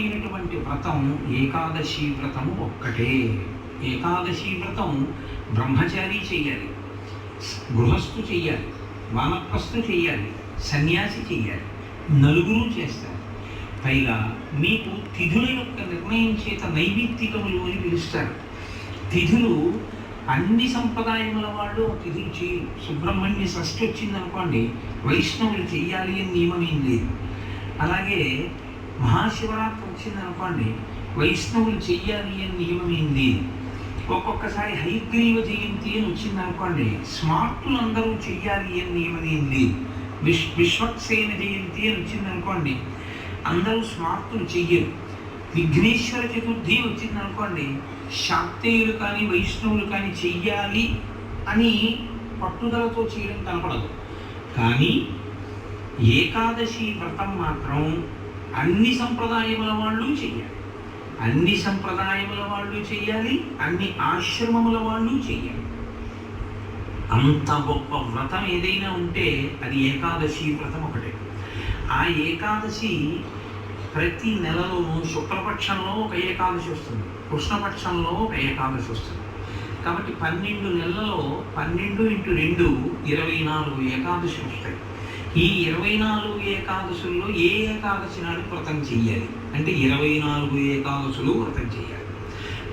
పవిత్రమైనటువంటి వ్రతం ఏకాదశి వ్రతము ఒక్కటే. ఏకాదశి వ్రతం బ్రహ్మచారి చెయ్యాలి గృహస్థు చెయ్యాలి వానప్రస్థు చెయ్యాలి సన్యాసి చెయ్యాలి నలుగురు చేస్తారు. పైగా మీకు తిథుల యొక్క నిర్ణయం చేత నైమిత్తికములు అని పిలుస్తారు. తిథులు అన్ని సంప్రదాయముల వాళ్ళు తిథులు చేయరు సుబ్రహ్మణ్య షష్ఠి వచ్చిందనుకోండి వైష్ణవులు చెయ్యాలి అని నియమం ఏం లేదు. అలాగే మహాశివరాత్రి వచ్చిందనుకోండి వైష్ణవులు చెయ్యాలి అని నియమమైంది ఒక్కొక్కసారి హైగ్రీవ జయంతి అని వచ్చిందనుకోండి స్మార్టులు అందరూ చెయ్యాలి అని నియమమైంది విశ్ విశ్వక్సేన జయంతి అని వచ్చిందనుకోండి అందరూ స్మార్తులు చెయ్యరు. విఘ్నేశ్వర చతుర్థి వచ్చిందనుకోండి శాక్తేయులు కానీ వైష్ణవులు కానీ చెయ్యాలి అని పట్టుదలతో చేయడం కనపడదు. కానీ ఏకాదశి వ్రతం మాత్రం అన్ని సంప్రదాయముల వాళ్ళు చెయ్యాలి. అన్ని సంప్రదాయముల వాళ్ళు చెయ్యాలి అన్ని ఆశ్రమముల వాళ్ళు చెయ్యాలి. అంత గొప్ప వ్రతం ఏదైనా ఉంటే అది ఏకాదశి వ్రతం ఒకటే. ఆ ఏకాదశి ప్రతి నెలలోనూ శుక్లపక్షంలో ఒక ఏకాదశి వస్తుంది. కృష్ణపక్షంలో ఒక ఏకాదశి వస్తుంది. కాబట్టి పన్నెండు నెలలలో పన్నెండు ఇంటూ రెండు ఇరవై నాలుగు ఏకాదశి వస్తాయి. ఈ ఇరవై నాలుగు ఏకాదశుల్లో ఏ ఏకాదశి నాడు వ్రతం చెయ్యాలి? అంటే ఇరవై నాలుగు ఏకాదశులు వ్రతం చేయాలి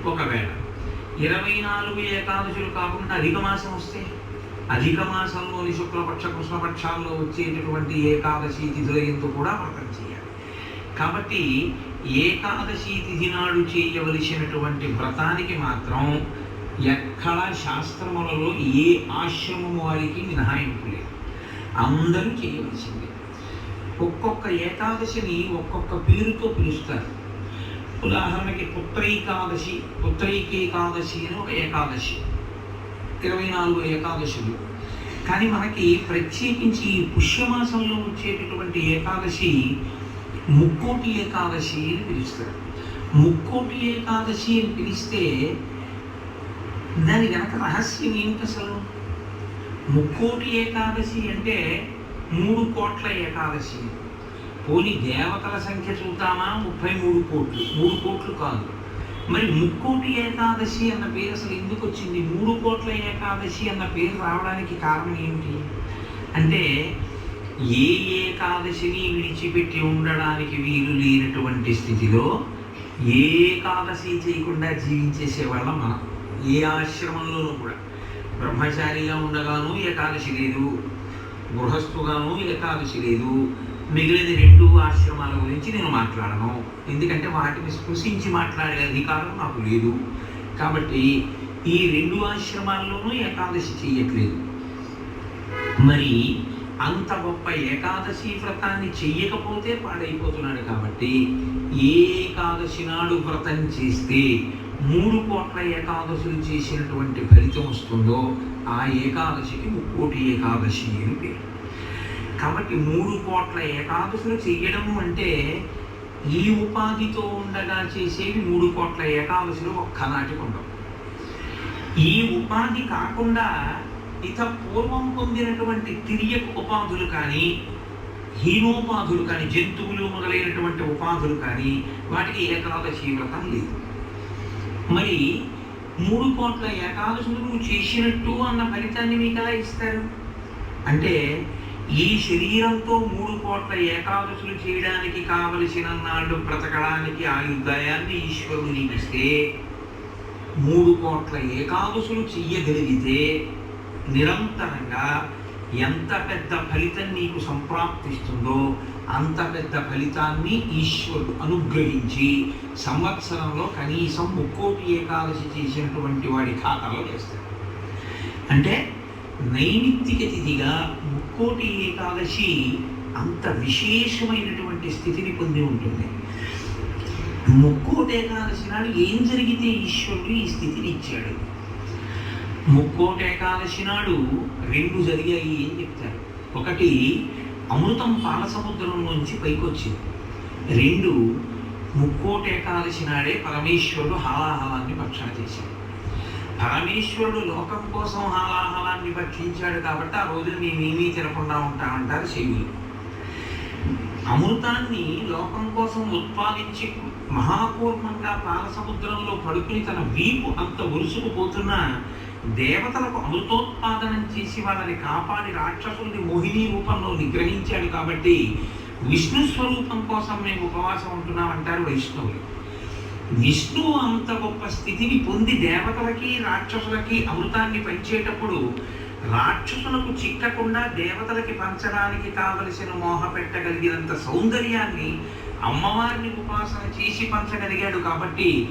ఒకవేళ ఇరవై నాలుగు ఏకాదశులు కాకుండా అధిక మాసం వస్తే అధిక మాసంలోని శుక్లపక్ష కృష్ణపక్షాల్లో వచ్చేటటువంటి ఏకాదశి తిథుల కూడా వ్రతం చేయాలి కాబట్టి ఏకాదశి తిథి నాడు చేయవలసినటువంటి వ్రతానికి మాత్రం ఎక్కడ శాస్త్రములలో ఏ ఆశ్రమం వారికి మినహాయింపు లేదు. అందరూ చేయవలసిందే. ఒక్కొక్క ఏకాదశిని ఒక్కొక్క పేరుతో పిలుస్తారు. ఉదాహరణకి పుత్రైకాదశి పుత్రైకేకాదశి అని ఒక ఏకాదశి. ఇరవై నాలుగు ఏకాదశులు. కానీ మనకి ప్రత్యేకించి ఈ పుష్యమాసంలో వచ్చేటటువంటి ఏకాదశి ముక్కోటి ఏకాదశి అని పిలుస్తారు. ముక్కోటి ఏకాదశి అని పిలిస్తే దాని వెనక రహస్యం ఏమిటి అసలు? ముక్కోటి ఏకాదశి అంటే మూడు కోట్ల ఏకాదశి. పోని దేవతల సంఖ్య చూద్దామా? ముప్పై మూడు కోట్లు. మూడు కోట్లు కాదు. మరి ముక్కోటి ఏకాదశి అన్న పేరు అసలు ఎందుకు వచ్చింది? మూడు కోట్ల ఏకాదశి అన్న పేరు రావడానికి కారణం ఏమిటి? అంటే ఏ ఏకాదశిని విడిచిపెట్టి ఉండడానికి వీలు లేనటువంటి స్థితిలో ఏ ఏకాదశి చేయకుండా జీవించేసేవాళ్ళం మనం. ఏ ఆశ్రమంలోనూ కూడా. బ్రహ్మచారిగా ఉండగాను ఏకాదశి లేదు. గృహస్థుగాను ఏకాదశి లేదు. మిగిలిన రెండు ఆశ్రమాల గురించి నేను మాట్లాడను. ఎందుకంటే వాటిని స్పృశించి మాట్లాడే అధికారం నాకు లేదు. కాబట్టి ఈ రెండు ఆశ్రమాల్లోనూ ఏకాదశి చెయ్యట్లేదు. మరి అంత గొప్ప ఏకాదశి వ్రతాన్ని చెయ్యకపోతే పాడైపోతున్నాడు కాబట్టి ఏ ఏకాదశి నాడు వ్రతం చేస్తే మూడు కోట్ల ఏకాదశులు చేసినటువంటి ఫలితం వస్తుందో ఆ ఏకాదశికి ముక్కోటి ఏకాదశి అని పేరు. కాబట్టి మూడు కోట్ల ఏకాదశులు చేయడం అంటే ఈ ఉపాధితో ఉండగా చేసేవి మూడు కోట్ల ఏకాదశులు ఒక్కనాటికి ఉండవు ఈ ఉపాధి కాకుండా ఇత పూర్వం పొందినటువంటి తిరియక ఉపాధులు కానీ హీనోపాధులు కానీ జంతువులు మొదలైనటువంటి ఉపాధులు కానీ వాటికి ఏకాదశి వ్రతం లేదు. మరి మూడు కోట్ల ఏకాదశులు నువ్వు చేసినట్టు అన్న ఫలితాన్ని మీకు ఎలా ఇస్తారు? అంటే ఈ శరీరంతో మూడు కోట్ల ఏకాదశులు చేయడానికి కావలసిన నాళ్ళు బ్రతకడానికి ఆయుర్దాయాన్ని ఈశ్వరుడు నీకు ఇస్తే మూడు కోట్ల ఏకాదశులు చెయ్యగలిగితే నిరంతరంగా ఎంత పెద్ద ఫలితం నీకు సంప్రాప్తిస్తుందో అంత పెద్ద ఫలితాన్ని ఈశ్వరుడు అనుగ్రహించి సంవత్సరంలో కనీసం ముక్కోటి ఏకాదశి చేసినటువంటి వాడి ఖాతాలో వేస్తాడు. అంటే నైమిత్తిక తిథిగా ముక్కోటి ఏకాదశి అంత విశేషమైనటువంటి స్థితిని పొంది ఉంటుంది. ముక్కోటి ఏకాదశి నాడు ఏం జరిగితే ఈశ్వరుడు ఈ స్థితిని ఇచ్చాడు? ముక్కోట ఏకాదశి నాడు రెండు జరిగాయి అని చెప్తారు. ఒకటి అమృతం పాల సముద్రం నుంచి పైకొచ్చింది. రెండు ముక్కోట ఏకాదశి నాడే పరమేశ్వరుడు హాలాహలాన్ని భక్షణ చేశాడు. పరమేశ్వరుడు లోకం కోసం హాలాహలాన్ని భక్షించాడు కాబట్టి ఆ రోజున మేమేమీ తినకుండా ఉంటామంటారు శైవులు. అమృతాన్ని లోకం కోసం ఉత్పాదించి మహాపూర్ణంగా పాల సముద్రంలో పడుకుని తన వీపు అంత ఉరుసుకుపోతున్నా దేవతలకు అమృతోత్పాదనం చేసి వాళ్ళని కాపాడి రాక్షసుల్ని మోహిని రూపంలో నిగ్రహించాడు కాబట్టి విష్ణు స్వరూపం కోసం మేము ఉపవాసం ఉంటున్నామంటారు వైష్ణవులు. విష్ణువు అంత గొప్ప స్థితిని పొంది దేవతలకి రాక్షసులకి అమృతాన్ని పంచేటప్పుడు రాక్షసులకు చిక్కకుండా దేవతలకి పంచడానికి కావలసిన మోహ పెట్టగలిగినంత సౌందర్యాన్ని అమ్మవారిని ఉపాసన చేసి పంచగలిగాడు కాబట్టి